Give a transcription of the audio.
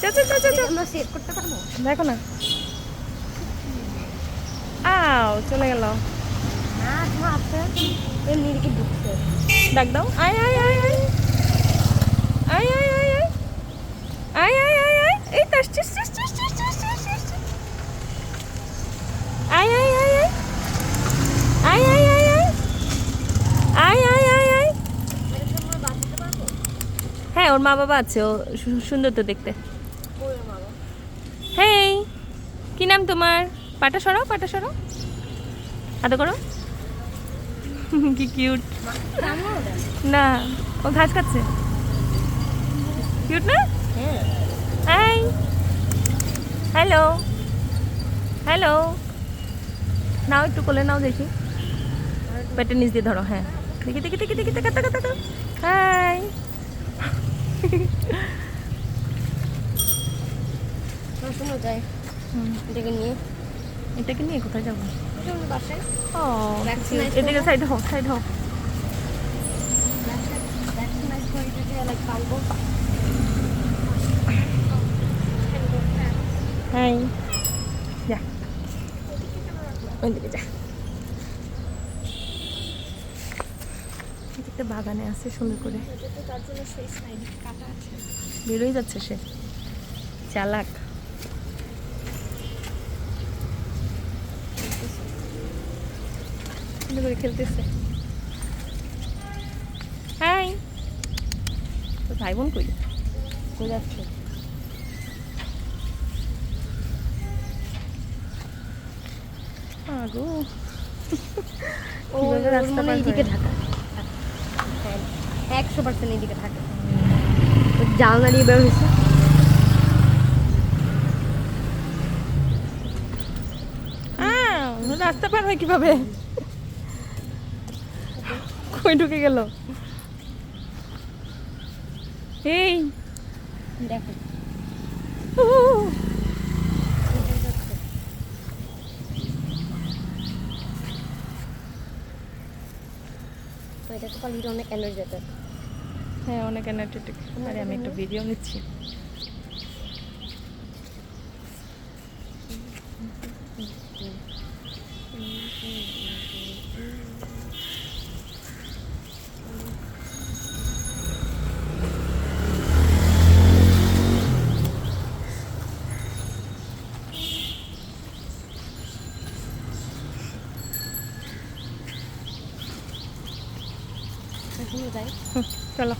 চা চা চা চা চা আমরা সেভ করতে পারব দেখো না আও চলে গেল না তোমার আছে এমনি দিকে ঢুকছে ডাক দাও আয় আয় আয় আয় আয় আয় আয় আয় আয় আয় আয় আয় এই। আয় আয় আয় আয় আয় আয় আয় আয় আয় আয় আয় হ্যাঁ ওর মা বাবা আছে ও সুন্দর তো দেখতে হেই, কি নাম তোমার? পাটা সরাও পাটা সরাও। হাতে করো। কি কিউট না, ও ঘাস খাচ্ছে। কিউট না? হাই হ্যালো হ্যালো নাও একটু কোলে নাও দেখি। পেটের নিচ দিয়ে ধরো হ্যাঁ। দেখি দেখি দেখি দেখি টাকা টাকা হাই এটাকে নিয়ে। এটাকে নিয়ে কোথায় যাব? বাসায় ও এদিকে সাইড হোক সাইড হোক হাই যা ওইদিকে যা। একটা বাগানে আছে সুন্দর করে। বেরোই যাচ্ছে সে। চালাক। সুন্দর করে খেলতেছে। হাই। তো ভাই বোন কই? কই যাচ্ছে? আগো। রাস্তা এইদিকে ঢাকা হ্যাঁ একশো পার্সেন্ট এইদিকে থাকে জানলা দিয়ে বের হয়েছে। রাস্তা পার হয় কীভাবে? কই ঢুকে গেল? এই দেখো। এটা তো অনেক এনার্জেটিক হ্যাঁ অনেক এনার্জেটিক আরে আমি একটু ভিডিও নিচ্ছি। চলো।